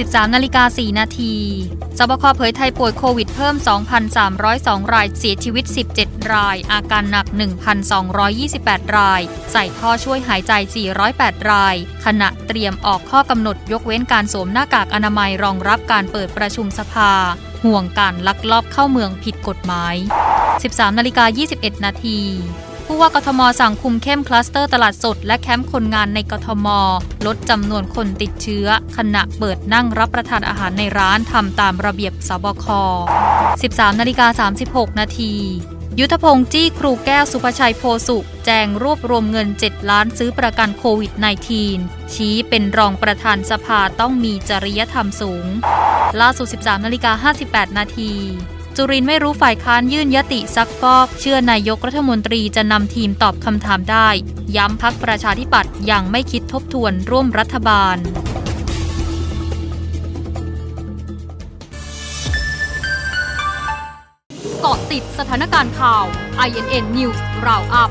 13นาฬิกา4นาทีสบคเผยไทยป่วยโควิดเพิ่ม 2,302 ราย เสียชีวิต 17 ราย อาการหนัก 1,228 ราย ใส่ท่อช่วยหายใจ 408 ราย ขณะเตรียมออกข้อกำหนดยกเว้นการสวมหน้ากากอนามัยรองรับการเปิดประชุมสภา ห่วงการลักลอบเข้าเมืองผิดกฎหมาย 13นาฬิกา21 นาที ผู้ว่ากทมสั่งคุมเข้มคลัสเตอร์ตลาดสด และแคมป์คนงานในกทม ลดจำนวนคนติดเชื้อ ขณะเปิดนั่งรับประทานอาหารในร้านทำตามระเบียบสบค 13นาฬิกา36 นาทียุทธพงศ์จี้ครูแก้วสุภชัยโพสุแจงรวบรวมเงิน 7 ล้านซื้อประกันโควิด -19 ชี้เป็นรองประธานสภาต้องมีจริยธรรมสูง ล่าสุด 13นาฬิกา58 นาที จุรินไม่รู้ฝ่ายค้านยื่นยติซักฟอก เชื่อนายกรัฐมนตรีจะนำทีมตอบคำถามได้ ย้ำพักประชาธิปัตย์ยังไม่คิดทบทวนร่วมรัฐบาลเกาะติดสถานการณ์ข่าว INN News Roundup